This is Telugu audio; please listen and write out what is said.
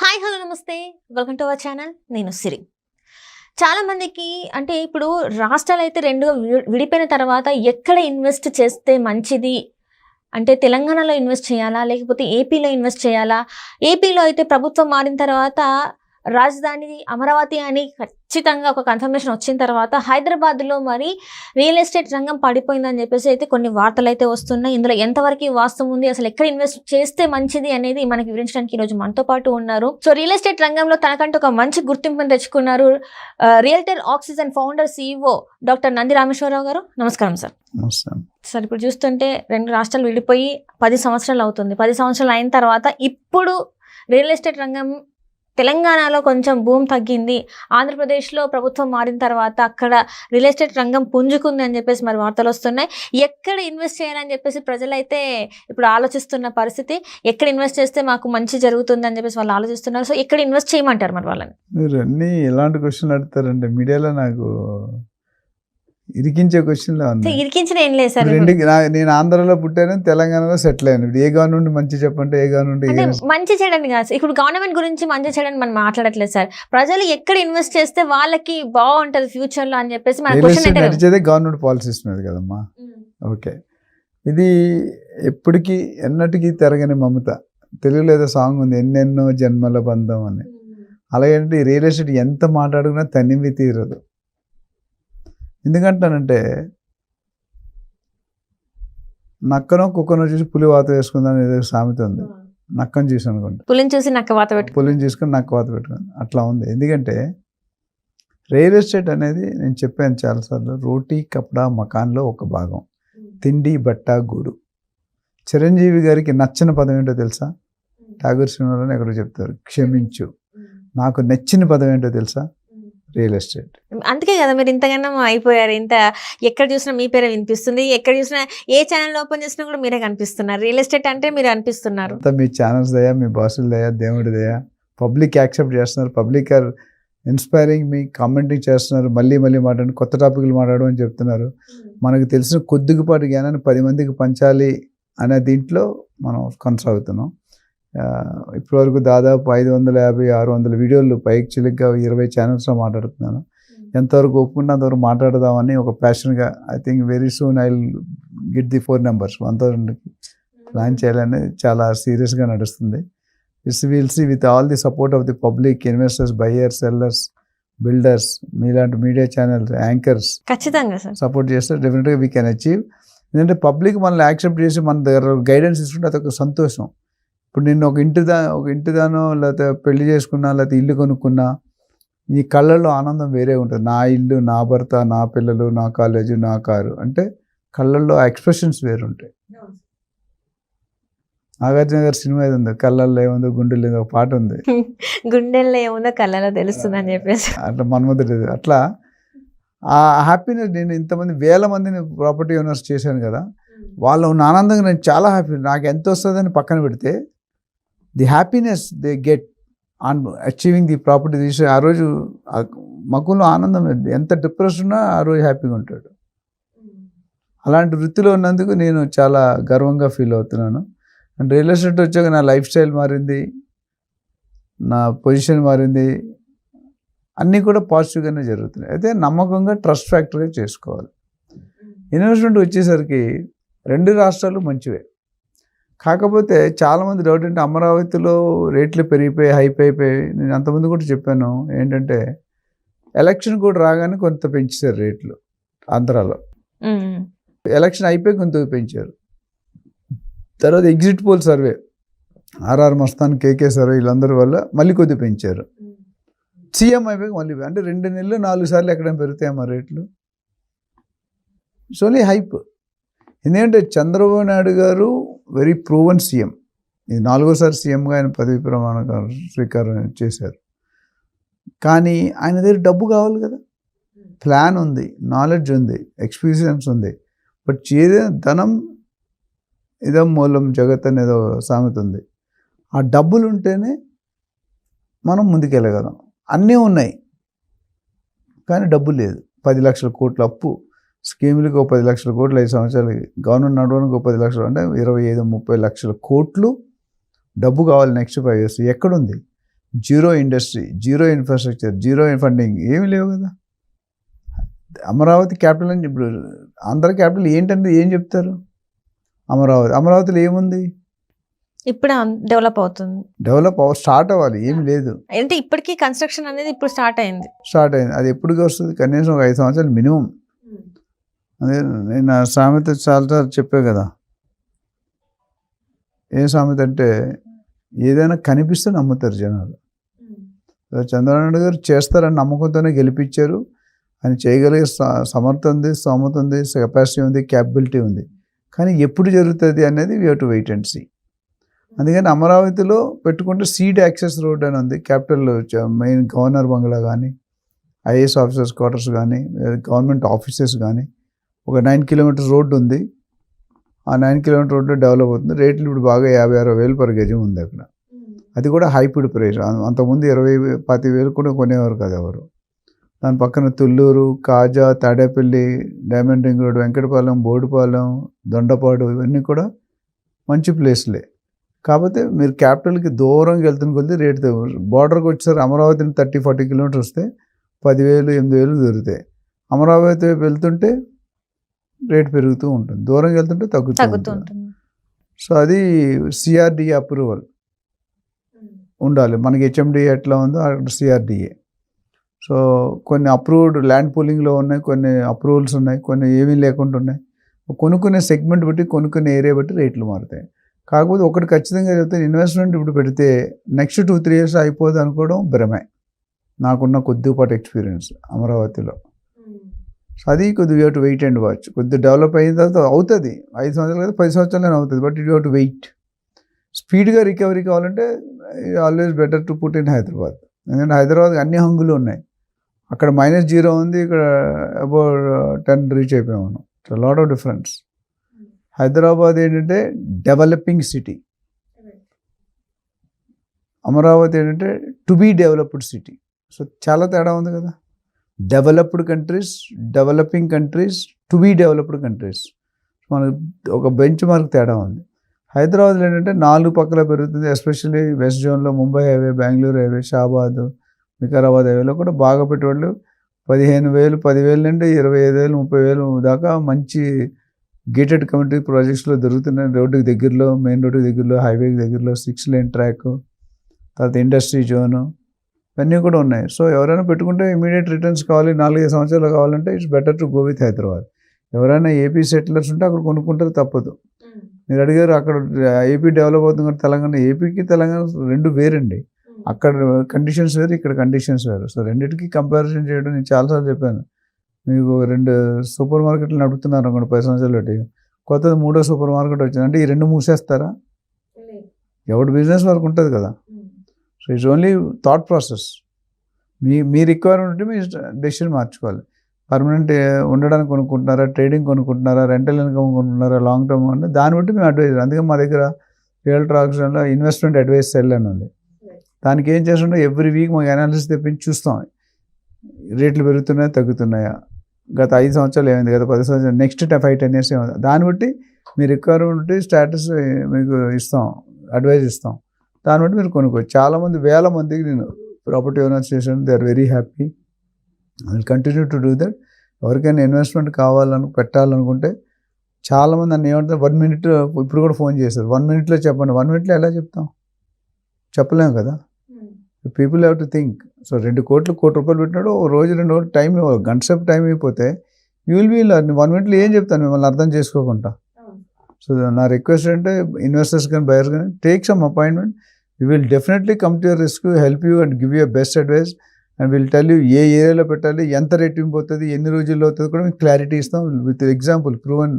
హాయ్ హలో నమస్తే. వెల్కమ్ టు అవర్ ఛానల్ నేను సిరి. చాలామందికి అంటే ఇప్పుడు రాష్ట్రాలు అయితే రెండుగా విడిపోయిన తర్వాత ఎక్కడ ఇన్వెస్ట్ చేస్తే మంచిది? అంటే తెలంగాణలో ఇన్వెస్ట్ చేయాలా? లేకపోతే ఏపీలో ఇన్వెస్ట్ చేయాలా? ఏపీలో అయితే ప్రభుత్వం మారిన తర్వాత రాజధాని అమరావతి అని ఖచ్చితంగా ఒక కన్ఫర్మేషన్ వచ్చిన తర్వాత హైదరాబాద్లో మరి రియల్ ఎస్టేట్ రంగం పడిపోయిందని చెప్పేసి అయితే కొన్ని వార్తలు అయితే వస్తున్నాయి. ఇందులో ఎంతవరకు వాస్తవం ఉంది? అసలు ఎక్కడ ఇన్వెస్ట్ చేస్తే మంచిది అనేది మనకి వివరించడానికి ఈరోజు మనతో పాటు ఉన్నారు. సో రియల్ ఎస్టేట్ రంగంలో తనకంటూ ఒక మంచి గుర్తింపుని తెచ్చుకున్నారు Realtel oxygen founder CEO doctor Nandi Rameshwararao గారు. నమస్కారం సార్. సార్ ఇప్పుడు చూస్తుంటే రెండు రాష్ట్రాలు విడిపోయి పది సంవత్సరాలు అవుతుంది. పది సంవత్సరాలు అయిన తర్వాత ఇప్పుడు రియల్ ఎస్టేట్ రంగం తెలంగాణలో కొంచెం భూమి తగ్గింది. ఆంధ్రప్రదేశ్లో ప్రభుత్వం మారిన తర్వాత అక్కడ రియల్ ఎస్టేట్ రంగం పుంజుకుంది అని చెప్పేసి మరి వార్తలు వస్తున్నాయి. ఎక్కడ ఇన్వెస్ట్ చేయాలని చెప్పేసి ప్రజలైతే ఇప్పుడు ఆలోచిస్తున్న పరిస్థితి. ఎక్కడ ఇన్వెస్ట్ చేస్తే మాకు మంచి జరుగుతుంది అని చెప్పేసి వాళ్ళు ఆలోచిస్తున్నారు. సో ఎక్కడ ఇన్వెస్ట్ చేయమంటారు మరి వాళ్ళని? మీరు అన్ని ఎలాంటి క్వశ్చన్లు అడుగుతారంటే మీడియాలో నాకు ఇరికించే క్వశ్చన్లే ఉన్నాయి. ఇరికించిన ఏం లేదు సార్ నా- నేను ఆంధ్రాలో పుట్టాను తెలంగాణలో సెటిల్ అయ్యాను. ఇప్పుడు ఏ గవర్నమెంట్ మంచి చెప్పంటే ఏ గవర్నమెంట్? మంచి చేయడానికి కాదు. ఇప్పుడు గవర్నమెంట్ గురించి మంచి చేయడానికి మనం మాట్లాడట్లేదు సార్. ప్రజలు ఎక్కడ ఇన్వెస్ట్ చేస్తే వాళ్ళకి బాగుంటది ఫ్యూచర్లో అని చెప్పేసి మన క్వశ్చన్ నడిచేదే గవర్నమెంట్ పాలసీస్ మీద కదమ్మా. ఓకే. ఇది ఎప్పటికీ ఎన్నటికీ తెరగని మమత. తెలుగులో ఏదో సాంగ్ ఉంది ఎన్నెన్నో జన్మల బంధం అని. అలాగంటే రియల్ ఎస్టేట్ ఎంత మాట్లాడుకున్నా తనివి తీరదు. ఎందుకంటానంటే నక్కనో కుక్కనో చూసి పులి వాత వేసుకుందాం ఏదో సామెత ఉంది. నక్కను చూసి అనుకుంటా. పులిని చూసి నక్క వాత పెట్టు పులిని చూసుకొని నక్క వాత పెట్టుకుంది. అట్లా ఉంది. ఎందుకంటే రియల్ ఎస్టేట్ అనేది నేను చెప్పాను చాలాసార్లు రోటీ కప్డా మకాన్లో ఒక భాగం. తిండి బట్ట గూడు. చిరంజీవి గారికి నచ్చిన పదం ఏంటో తెలుసా? ఠాగూర్ సినిమాలోనే ఎక్కడో చెప్తారు. క్షమించు. నాకు నచ్చిన పదం ఏంటో తెలుసా? Real estate. అందుకే కదా మీరు ఇంతగానో అయిపోయారు. ఇంత ఎక్కడ చూసినా మీ పేరే వినిపిస్తుంది. ఎక్కడ చూసినా ఏ ఛానల్ ఓపెన్ చేసినా కూడా మీరే కనిపిస్తున్నారు. రియల్ ఎస్టేట్ అంటే మీరు అనిపిస్తున్నారు. మీ ఛానల్స్ దయా మీ బాసుల దయా దేవుడి దయా. పబ్లిక్ యాక్సెప్ట్ చేస్తున్నారు. Public are inspiring me commenting చేస్తున్నారు. మళ్ళీ మళ్ళీ మాట్లాడి కొత్త టాపిక్లు మాట్లాడడం అని చెప్తున్నారు. మనకు తెలిసిన కొద్దిపాటి జ్ఞానాన్ని పది మందికి పంచాలి అనే దీంట్లో మనం కొనసాగుతున్నాం. ఇప్పటివరకు దాదాపు ఐదు వందల యాభై ఆరు వందల వీడియోలు పైకి చిలిగ్గా ఇరవై ఛానల్స్లో మాట్లాడుతున్నాను. ఎంతవరకు ఒప్పుకుంటే అంతవరకు మాట్లాడదామని ఒక ప్యాషన్గా I think very soon I get the four numbers one థౌసండ్కి plan చేయాలని చాలా సీరియస్గా నడుస్తుంది. It's will see with all the support of the public investors buyers sellers builders మీలాంటి మీడియా ఛానల్స్ యాంకర్స్ ఖచ్చితంగా సార్ సపోర్ట్ చేస్తే డెఫినెట్గా వీ కెన్ అచీవ్ ఎందుకంటే పబ్లిక్ మనల్ని యాక్సెప్ట్ చేసి మన దగ్గర గైడెన్స్ ఇస్తుంటే అదొక సంతోషం. ఇప్పుడు నేను ఒక ఇంటి దా ఒక ఇంటి దానో లేకపోతే పెళ్ళి చేసుకున్నా లేకపోతే ఇల్లు కొనుక్కున్నా ఈ కళ్ళల్లో ఆనందం వేరే ఉంటుంది. నా ఇల్లు నా భర్త నా పిల్లలు నా కాలేజు నా కారు అంటే కళ్ళల్లో ఎక్స్ప్రెషన్స్ వేరు ఉంటాయి నాగార్జున గారి సినిమా ఏది ఉంది? కళ్ళల్లో ఏముందో గుండెల్లో ఏదో ఒక పాట ఉంది. గుండెల్లో ఏముందో కళ్ళలో తెలుస్తుంది అని చెప్పేసి. అట్లా మన్మధుడు అట్లా ఆ హ్యాపీనెస్ నేను ఇంతమంది వేల మందిని ప్రాపర్టీ ఓనర్స్ చేశాను కదా. వాళ్ళు ఉన్న ఆనందంగా నేను చాలా హ్యాపీ నాకు ఎంత వస్తుందని పక్కన పెడితే the happiness they get on achieving the property తీసి ఆ రోజు మకులు ఆనందం ఎంత డిప్రెస్ ఉన్నా ఆ రోజు హ్యాపీగా ఉంటాడు. అలాంటి వృత్తిలో ఉన్నందుకు నేను చాలా గర్వంగా ఫీల్ అవుతున్నాను. అండ్ రియల్ ఎస్టేట్ వచ్చాక నా లైఫ్ స్టైల్ మారింది. నా పొజిషన్ మారింది. అన్నీ కూడా పాజిటివ్గానే జరుగుతున్నాయి. అయితే నమ్మకంగా ట్రస్ట్ ఫ్యాక్టరీగా చేసుకోవాలి. ఇన్వెస్ట్మెంట్ వచ్చేసరికి రెండు రాష్ట్రాలు మంచివే. కాకపోతే చాలామంది డౌట్ అంటే అమరావతిలో రేట్లు పెరిగిపోయి హైప్ అయిపోయి నేను అంతమంది కూడా చెప్పాను ఏంటంటే ఎలక్షన్ కూడా రాగానే కొంత పెంచేశారు రేట్లు ఆంధ్రాలో. ఎలక్షన్ అయిపోయి కొంత పెంచారు. తర్వాత exit poll survey RR Mastan KK survey వీళ్ళందరి వల్ల మళ్ళీ కొద్దిగా పెంచారు. సీఎం అయిపోయి మళ్ళీ అంటే రెండు నెలలు నాలుగు సార్లు ఎక్కడైనా పెరుగుతాయమ్మా రేట్లు? సోలీ హైప్ ఎందుకంటే చంద్రబాబు నాయుడు గారు వెరీ ప్రూవన్ సీఎం. ఇది నాలుగోసారి సీఎంగా ఆయన పదవి ప్రమాణ స్వీకారం చేశారు. కానీ ఆయన దగ్గర డబ్బు కావాలి కదా. ప్లాన్ ఉంది నాలెడ్జ్ ఉంది ఎక్స్పీరియన్స్ ఉంది. బట్ ఏదైనా ధనం ఏదో మూలం జగత్ అనేదో సామెత ఉంది. ఆ డబ్బులు ఉంటేనే మనం ముందుకెళ్ళగలం. అన్నీ ఉన్నాయి. కానీ డబ్బు లేదు. పది లక్షల కోట్ల అప్పు. స్కీములకు ఒక పది లక్షల కోట్లు ఐదు సంవత్సరాలకి గవర్నమెంట్ నడవడానికి ఒక పది లక్షలు అంటే ఇరవై ఐదు ముప్పై లక్షల కోట్లు డబ్బు కావాలి నెక్స్ట్ ఫైవ్ ఇయర్స్ ఎక్కడుంది? Zero industry zero infrastructure zero funding ఏమీ లేవు కదా. అమరావతి క్యాపిటల్ అని ఇప్పుడు ఆంధ్ర క్యాపిటల్ ఏంటంటే ఏం చెప్తారు? అమరావతి అమరావతిలో ఏముంది? ఇప్పుడు డెవలప్ అవుతుంది. డెవలప్ అవ స్టార్ట్ అవ్వాలి ఏమి లేదు. అంటే ఇప్పటికీ కన్స్ట్రక్షన్ అనేది ఇప్పుడు స్టార్ట్ అయింది. స్టార్ట్ అయింది. అది ఎప్పటికి వస్తుంది? కనీసం ఒక ఐదు సంవత్సరాలు మినిమం అదే నేను ఆ సామెత చాలాసార్లు చెప్పే కదా. ఏ సామెత అంటే ఏదైనా కనిపిస్తే నమ్ముతారు జనాలు. అదే చంద్రబాబు నాయుడు గారు చేస్తారని నమ్మకంతోనే గెలిపించారు. ఆయన చేయగలిగే సమర్థ ఉంది స్తోమత ఉంది కెపాసిటీ ఉంది క్యాపబిలిటీ ఉంది. కానీ ఎప్పుడు జరుగుతుంది అనేది we to wait and see అందుకని అమరావతిలో పెట్టుకుంటే సీడ్ యాక్సెస్ రోడ్ అని ఉంది. క్యాపిటల్ మెయిన్ గవర్నర్ బంగ్లా కానీ ఐఏఎస్ ఆఫీసర్స్ క్వార్టర్స్ కానీ గవర్నమెంట్ ఆఫీసెస్ కానీ ఒక నైన్ కిలోమీటర్స్ రోడ్డు ఉంది. ఆ నైన్ కిలోమీటర్ రోడ్డు డెవలప్ అవుతుంది. రేట్లు ఇప్పుడు బాగా యాభై అరవై వేలు పర్ గజం ఉంది అక్కడ. అది కూడా హైపిడ్ ప్రైస్ అంతకుముందు ఇరవై వే- పాతి వేలు కూడా కొనేవారు కదా ఎవరు. దాని పక్కన Tulluru Kaza Tadepalli diamond ring road Venkatapalem Bodupalem Dondapadu ఇవన్నీ కూడా మంచి ప్లేస్లే. కాకపోతే మీరు క్యాపిటల్కి దూరంగా వెళ్తున్న కొద్దీ రేట్ బార్డర్కి వచ్చేసరికి అమరావతిని థర్టీ ఫార్టీ కిలోమీటర్స్ వస్తే పదివేలు ఎనిమిది వేలు దొరుకుతాయి. అమరావతి వైపు వెళ్తుంటే రేట్ పెరుగుతూ ఉంటుంది. దూరంగా వెళ్తుంటే తగ్గుతూ ఉంటుంది. సో అది సిఆర్డిఏ అప్రూవల్ ఉండాలి. మనకి హెచ్ఎండి ఎట్లా ఉందో అక్కడ సిఆర్డిఏ సో కొన్ని అప్రూవ్డ్ ల్యాండ్ పూలింగ్లో ఉన్నాయి కొన్ని అప్రూవల్స్ ఉన్నాయి కొన్ని ఏమీ లేకుండా ఉన్నాయి. కొనుక్కునే సెగ్మెంట్ బట్టి కొనుక్కునే ఏరియా బట్టి రేట్లు మారుతాయి. కాకపోతే ఒకటి ఖచ్చితంగా చెప్తే ఇన్వెస్ట్మెంట్ ఇప్పుడు పెడితే నెక్స్ట్ టూ త్రీ ఇయర్స్ అయిపోదు అనుకోవడం భ్రమే. నాకున్న కొద్దిపాటి ఎక్స్పీరియన్స్ అమరావతిలో. సో అది కొద్దిగా టు వెయిట్ అండ్ వాచ్ కొద్దిగా డెవలప్ అయిన తర్వాత అవుతుంది. ఐదు సంవత్సరాలు కదా పది సంవత్సరాలు అవుతుంది బట్ యూ టు వెయిట్ స్పీడ్గా రికవరీ కావాలంటే always better to put in Hyderabad ఎందుకంటే హైదరాబాద్ అన్ని హంగులు ఉన్నాయి. అక్కడ మైనస్ జీరో ఉంది ఇక్కడ అబౌట్ టెన్ రీచ్ అయిపోయాము లాట్ ఆఫ్ డిఫరెన్స్ హైదరాబాద్ ఏంటంటే డెవలపింగ్ సిటీ అమరావతి ఏంటంటే to be developed city so చాలా తేడా ఉంది కదా. Developed countries developing countries to be developed countries. మనకు ఒక బెంచ్ మార్క్ తేడా ఉంది. హైదరాబాద్లో ఏంటంటే నాలుగు పక్కల పెరుగుతుంది ఎస్పెషల్లీ వెస్ట్ జోన్లో ముంబై హైవే బెంగళూరు హైవే షాబాద్ వికారాబాద్ హైవేలో కూడా బాగా పెట్టుబడులు. పదిహేను వేలు పదివేలు నుండి ఇరవై ఐదు వేలు ముప్పై వేలు దాకా మంచి గేటెడ్ కమ్యూనిటీ ప్రాజెక్ట్స్లో దొరుకుతున్నాయి. రోడ్డుకి దగ్గరలో మెయిన్ రోడ్డుకి దగ్గరలో హైవేకి దగ్గరలో సిక్స్ లేన్ ట్రాక్ తర్వాత ఇండస్ట్రీ జోను ఇవన్నీ కూడా ఉన్నాయి. సో ఎవరైనా పెట్టుకుంటే ఇమీడియట్ రిటర్న్స్ కావాలి నాలుగైదు సంవత్సరాలు కావాలంటే it's better to go with Hyderabad ఎవరైనా ఏపీ సెటిలర్స్ ఉంటే అక్కడ కొనుక్కుంటారు తప్పదు. మీరు అడిగారు అక్కడ ఏపీ డెవలప్ అవుతుంది కానీ తెలంగాణ ఏపీకి తెలంగాణ రెండు వేరండి. అక్కడ కండిషన్స్ వేరు ఇక్కడ కండిషన్స్ వేరు. సో రెండింటికి కంపారిజన్ చేయడం నేను చాలాసార్లు చెప్పాను. మీకు రెండు సూపర్ మార్కెట్లు నడుపుతున్నారు అనుకోండి పది సంవత్సరాలు బట్టి కొత్తది మూడో సూపర్ మార్కెట్ వచ్చింది. అంటే ఈ రెండు మూసేస్తారా? ఎవరి బిజినెస్ వరకు ఉంటుంది కదా. So it's only thought process మీ మీ రిక్వైర్మెంట్ ఉంటే మీ డెసిషన్ మార్చుకోవాలి. పర్మనెంట్ ఉండడానికి కొనుక్కుంటున్నారా ట్రేడింగ్ కొనుక్కుంటున్నారా రెంటల్ ఇన్కమ్ కొనుక్కుంటున్నారా లాంగ్ టర్మ్ అంటే దాన్ని బట్టి మేము అడ్వైజ్ అందుకే మా దగ్గర రియల్ ఆప్షన్లో ఇన్వెస్ట్మెంట్ అడ్వైస్ సెల్ అని ఉంది. దానికి ఏం చేస్తుంటే ఎవ్రీ వీక్ మాకు అనాలిసిస్ తెప్పించి చూస్తాం. రేట్లు పెరుగుతున్నాయా తగ్గుతున్నాయా? గత ఐదు సంవత్సరాలు ఏమైంది? గత పది సంవత్సరాలు నెక్స్ట్ ఫైవ్ టెన్ ఇయర్స్ ఏమైంది? దాన్ని బట్టి మీ రిక్వైర్మెంట్ స్టాటస్ మీకు ఇస్తాం అడ్వైజ్ ఇస్తాం. దాన్ని బట్టి మీరు కొనుక్కోవచ్చు. చాలామంది వేల మందికి నేను ప్రాపర్టీ ఓనర్స్ చేసాను they are very happy I will continue to do that ఎవరికైనా ఇన్వెస్ట్మెంట్ కావాలను పెట్టాలనుకుంటే చాలామంది నన్ను ఏమంటారు వన్ మినిట్ ఇప్పుడు కూడా ఫోన్ చేశారు. వన్ మినిట్లో చెప్పండి. వన్ మినిట్లో ఎలా చెప్తాం? చెప్పలేము కదా? People have to think so రెండు కోట్లు కోటి రూపాయలు పెట్టినాడు. ఓ రోజు రెండు రోజులు టైం గంట సేపు టైం అయిపోతే యూ విల్ బీ వన్ మినిట్లో ఏం చెప్తాను? మిమ్మల్ని అర్థం చేసుకోకుండా. సో నా రిక్వెస్ట్ అంటే ఇన్వెస్టర్స్ కానీ బయర్స్ కానీ take some appointment you will definitely come to your risk help you and give you best advice and will tell you ఏ ఏరియాలో పెట్టాలి ఎంత రేటింగ్ పోతుంది ఎన్ని రోజుల్లో అవుతుంది కూడా మీకు క్లారిటీ ఇస్తాం. With example proven